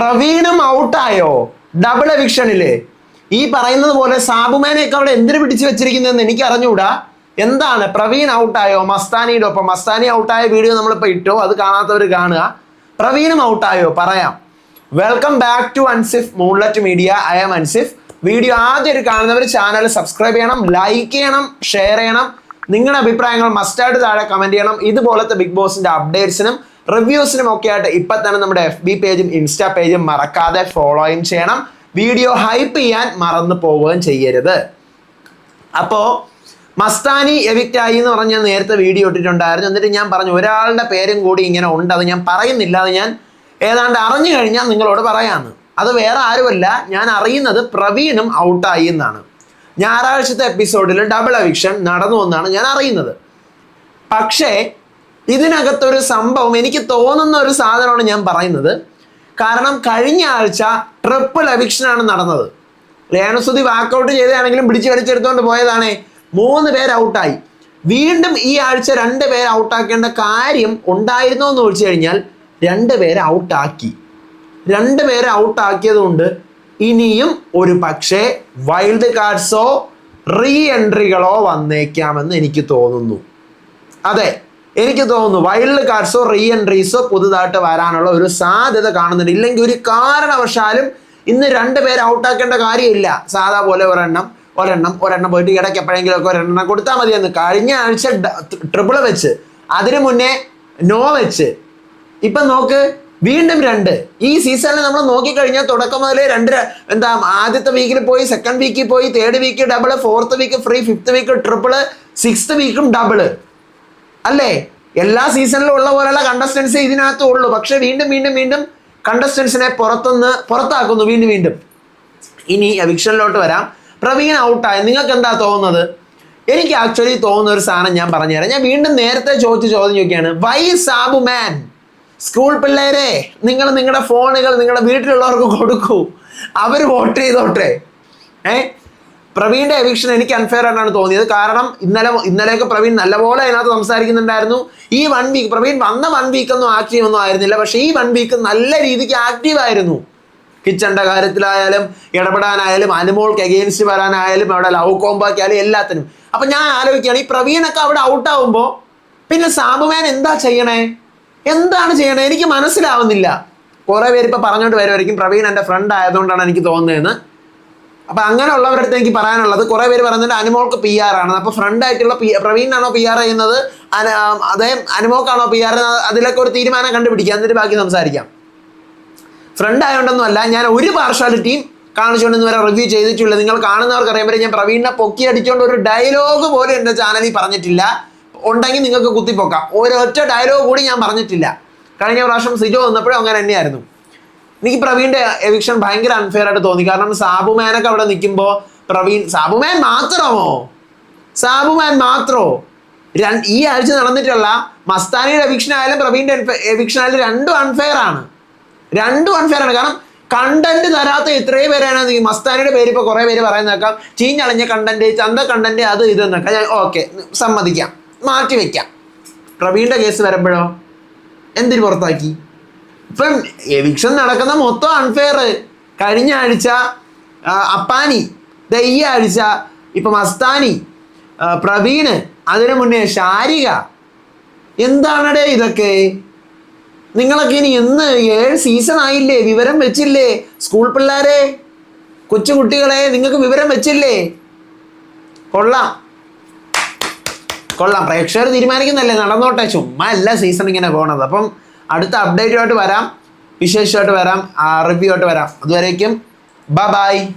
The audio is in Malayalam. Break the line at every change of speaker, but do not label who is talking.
പ്രവീണും ഔട്ടായോ? ഡബിൾ എവിക്ഷനിൽ ഈ പറയുന്നത് പോലെ സാബുമാനെയൊക്കെ അവിടെ എന്തിനു പിടിച്ചു വെച്ചിരിക്കുന്നതെന്ന് എനിക്ക് അറിഞ്ഞുകൂടാ എന്താണ്? പ്രവീൺ ഔട്ടായോ? മസ്താനിയുടെ ഒപ്പം. മസ്താനി ഔട്ടായ വീഡിയോ നമ്മളിപ്പോൾ ഇട്ടോ. അത് കാണാത്തവർ കാണുക. പ്രവീണും ഔട്ടായോ? പറയാം. Welcome back to Ansif moonlit media I'm Ansif video ആദ്യം ഒരു കാണുന്നവർ ചാനൽ സബ്സ്ക്രൈബ് ചെയ്യണം ലൈക്ക് ചെയ്യണം ഷെയർ ചെയ്യണം. നിങ്ങളുടെ അഭിപ്രായങ്ങൾ മസ്റ്റായിട്ട് താഴെ കമന്റ് ചെയ്യണം. ഇതുപോലത്തെ ബിഗ് ബോസിന്റെ അപ്ഡേറ്റ്സിനും റിവ്യൂസിനും ഒക്കെ ആയിട്ട് ഇപ്പൊ തന്നെ നമ്മുടെ എഫ് ബി പേജും ഇൻസ്റ്റാ പേജും മറക്കാതെ ഫോളോയും ചെയ്യണം. വീഡിയോ ഹൈപ്പ് ചെയ്യാൻ മറന്നു പോവുകയും ചെയ്യരുത്. അപ്പോ മസ്താനി എവിക്റ്റ് ആയി എന്ന് പറഞ്ഞ് ഞാൻ നേരത്തെ വീഡിയോ ഇട്ടിട്ടുണ്ടായിരുന്നു. എന്നിട്ട് ഞാൻ പറഞ്ഞു ഒരാളുടെ പേരും കൂടി ഇങ്ങനെ ഉണ്ട്. അത് ഞാൻ പറയുന്നില്ല. അത് ഞാൻ ഏതാണ്ട് അറിഞ്ഞു കഴിഞ്ഞാൽ നിങ്ങളോട് പറയാമെന്ന് അത് വേറെ ആരുമല്ല. ഞാൻ അറിയുന്നത് പ്രവീണും ഔട്ടായി എന്നാണ്. ഞായറാഴ്ചത്തെ എപ്പിസോഡിൽ ഡബിൾ അവിക്ഷൻ നടന്നു എന്നാണ് ഞാൻ അറിയുന്നത്. പക്ഷേ ഇതിനകത്തൊരു സംഭവം എനിക്ക് തോന്നുന്ന ഒരു സാധനമാണ് ഞാൻ പറയുന്നത്. കാരണം കഴിഞ്ഞ ആഴ്ച ട്രിപ്പിൾ എവിക്ഷനാണ് നടന്നത്. ലേണസുതി വാക്കൗട്ട് ചെയ്തതാണെങ്കിലും പിടിച്ചു വലിച്ചെടുത്തോണ്ട് പോയതാണേ. മൂന്ന് പേര് ഔട്ടായി. വീണ്ടും ഈ ആഴ്ച രണ്ട് പേര് ഔട്ടാക്കേണ്ട കാര്യം ഉണ്ടായിരുന്നോ എന്ന് ചോദിച്ചു കഴിഞ്ഞാൽ രണ്ട് പേരെ ഔട്ടാക്കി. രണ്ട് പേരെ ഔട്ടാക്കിയത് കൊണ്ട് ഇനിയും ഒരു പക്ഷേ വൈൽഡ് കാർഡ്സോ റീ എൻട്രികളോ വന്നേക്കാമെന്ന് എനിക്ക് തോന്നുന്നു. അതെ. എനിക്ക് തോന്നുന്നു വൈൽഡ് കാർഡ്സോ റീ എൻട്രീസോ പുതുതായിട്ട് വരാനുള്ള ഒരു സാധ്യത കാണുന്നുണ്ട്. ഇല്ലെങ്കിൽ ഒരു കാരണവശാലും ഇന്ന് രണ്ട് പേര് ഔട്ടാക്കേണ്ട കാര്യമില്ല. സാധാ പോലെ ഒരെണ്ണം ഒരെണ്ണം ഒരെണ്ണം പോയിട്ട് ഇടയ്ക്ക് എപ്പോഴെങ്കിലും ഒക്കെ ഒരെണ്ണം കൊടുത്താൽ മതിയെന്ന് കഴിഞ്ഞ ആഴ്ച ട്രിപ്പിൾ വെച്ച് അതിനു മുന്നേ നോ വെച്ച്. ഇപ്പം നോക്ക് വീണ്ടും രണ്ട്. ഈ സീസണിൽ നമ്മൾ നോക്കിക്കഴിഞ്ഞാൽ തുടക്കം മുതലേ രണ്ട് എന്താ ആദ്യത്തെ വീക്കിൽ പോയി സെക്കൻഡ് വീക്കിൽ പോയി third week double fourth week free fifth week triple sixth വീക്കും double അല്ലേ? എല്ലാ സീസണിലും ഉള്ള പോലെയുള്ള കണ്ടസ്റ്റൻസ് ഇതിനകത്തും ഉള്ളൂ. പക്ഷെ വീണ്ടും വീണ്ടും വീണ്ടും കണ്ടസ്റ്റൻസിനെ പുറത്തുനിന്ന് പുറത്താക്കുന്നു. വീണ്ടും വീണ്ടും. ഇനി എവിക്ഷനിലോട്ട് വരാം. പ്രവീൺ ഔട്ടായി നിങ്ങൾക്ക് എന്താ തോന്നുന്നത്? എനിക്ക് ആക്ച്വലി തോന്നുന്ന ഒരു സാധനം ഞാൻ പറഞ്ഞുതരാം ഞാൻ വീണ്ടും നേരത്തെ ചോദിച്ച ചോദ്യം ചോദിക്കുകയാണ്. വൈ സാബു മാൻ സ്കൂൾ പിള്ളേരെ നിങ്ങൾ നിങ്ങളുടെ ഫോണുകൾ നിങ്ങളുടെ വീട്ടിലുള്ളവർക്ക് കൊടുക്കൂ. അവർ വോട്ട് ചെയ്തോട്ടെ. ഏ? പ്രവീണിന്റെ എവിക്ഷൻ എനിക്ക് അൺഫെയർ ആയിട്ടാണ് തോന്നിയത്. കാരണം ഇന്നലെ ഇന്നലെയൊക്കെ പ്രവീൺ നല്ലപോലെ അതിനകത്ത് സംസാരിക്കുന്നുണ്ടായിരുന്നു. ഈ വൺ വീക്ക് പ്രവീൺ വന്ന വൺ വീക്ക് ഒന്നും ആക്റ്റീവ് ഒന്നും ആയിരുന്നില്ല. പക്ഷേ ഈ വൺ വീക്ക് നല്ല രീതിക്ക് ആക്റ്റീവ് ആയിരുന്നു. കിച്ചന്റെ കാര്യത്തിലായാലും ഇടപെടാനായാലും അനുമോൾക്ക് എഗെയിൻസ്റ്റ് വരാനായാലും അവിടെ ലവ് കോമ്പാക്കിയാലും എല്ലാത്തിനും. അപ്പൊ ഞാൻ ആലോചിക്കുകയാണ് ഈ പ്രവീണൊക്കെ അവിടെ ഔട്ടാവുമ്പോൾ പിന്നെ സാബുമാൻ എന്താ ചെയ്യണേ? എന്താണ് ചെയ്യണേ? എനിക്ക് മനസ്സിലാവുന്നില്ല. കുറേ പേര് ഇപ്പൊ പറഞ്ഞുകൊണ്ട് വരുമായിരിക്കും പ്രവീൺ എന്റെ ഫ്രണ്ട് ആയതുകൊണ്ടാണ് എനിക്ക് തോന്നുന്നതെന്ന്. അപ്പൊ അങ്ങനെയുള്ളവരുടെ അടുത്ത് എനിക്ക് പറയാനുള്ളത് കുറെ പേര് പറയുന്നുണ്ട് അനുമോൾക്ക് പി ആർ ആണ്. അപ്പൊ ഫ്രണ്ട് ആയിട്ടുള്ള പി പ്രവീണാണോ പി ആർ ചെയ്യുന്നത്? അദ്ദേഹം അനുമോക്കാണോ പി ആർ അതിലൊക്കെ ഒരു തീരുമാനം കണ്ടുപിടിക്കാം. എന്നിട്ട് ബാക്കി സംസാരിക്കാം. ഫ്രണ്ട് ആയതുകൊണ്ടൊന്നും അല്ല ഞാൻ ഒരു പാർഷ്വാലിറ്റിയും കാണിച്ചുകൊണ്ട് ഇന്ന് വരെ റിവ്യൂ ചെയ്തിട്ടില്ല. നിങ്ങൾ കാണുന്നവർക്ക് അറിയാൻ പറ്റും ഞാൻ പ്രവീണിനെ പൊക്കി അടിച്ചുകൊണ്ട് ഒരു ഡയലോഗ് പോലും എന്റെ ചാനലിൽ പറഞ്ഞിട്ടില്ല. ഉണ്ടെങ്കിൽ നിങ്ങൾക്ക് കുത്തിപ്പൊക്കാം. ഒരൊറ്റ ഡയലോഗ് കൂടി ഞാൻ പറഞ്ഞിട്ടില്ല. കഴിഞ്ഞ പ്രാവശ്യം സിജോ വന്നപ്പോഴും അങ്ങനെ തന്നെയായിരുന്നു. എനിക്ക് പ്രവീണിന്റെ എവിക്ഷൻ ഭയങ്കര അൺഫെയർ ആയിട്ട് തോന്നി. കാരണം സാബുമാനൊക്കെ അവിടെ നിൽക്കുമ്പോൾ പ്രവീൺ സാബുമാൻ മാത്രമോ സാബുമാൻ മാത്രോ? ഈ ആഴ്ച നടന്നിട്ടുള്ള മസ്താനിയുടെ എവിക്ഷൻ ആയാലും പ്രവീണിന്റെ എവിക്ഷൻ ആയാലും രണ്ടും അൺഫെയർ ആണ്. രണ്ടും അൺഫെയർ ആണ്. കാരണം കണ്ടന്റ് തരാത്ത ഇത്രയും പേരാണ് ഈ മസ്താനിയുടെ പേര് ഇപ്പൊ കുറെ പേര് പറയുന്നേക്കാം ചീഞ്ഞളഞ്ഞ കണ്ടന്റ് ചന്ത കണ്ടന്റ് അത് ഇത് എന്നൊക്കെ. ഞാൻ ഓക്കെ സമ്മതിക്കാം. മാറ്റി വെക്കാം. പ്രവീണിന്റെ കേസ് വരുമ്പോഴോ? എന്തിനു പുറത്താക്കി? ഇപ്പം എവിക്ഷൻ നടക്കുന്ന മൊത്തം അൺഫെയർ കഴിഞ്ഞ ആഴ്ച അപ്പാനി ദയ്യ ആഴ്ച ഇപ്പം അസ്താനി പ്രവീണ് അതിനു മുന്നേ ഷാരിക എന്താണടേ ഇതൊക്കെ? നിങ്ങളൊക്കെ ഇനി എന്ന് ഏഴ് സീസൺ ആയില്ലേ? വിവരം വെച്ചില്ലേ? സ്കൂൾ പിള്ളേരെ കൊച്ചുകുട്ടികളെ നിങ്ങൾക്ക് വിവരം വെച്ചില്ലേ? കൊള്ളാം. കൊള്ളാം. പ്രേക്ഷകർ തീരുമാനിക്കുന്നല്ലേ നടന്നോട്ടെ. ചുമ്മാ അല്ല സീസൺ ഇങ്ങനെ പോണത്. അപ്പം അടുത്ത അപ്ഡേറ്റുമായിട്ട് വരാം. വിശേഷമായിട്ട് വരാം. റിവ്യൂ ആയിട്ട് വരാം. അതുവരേക്കും ബ ബായ്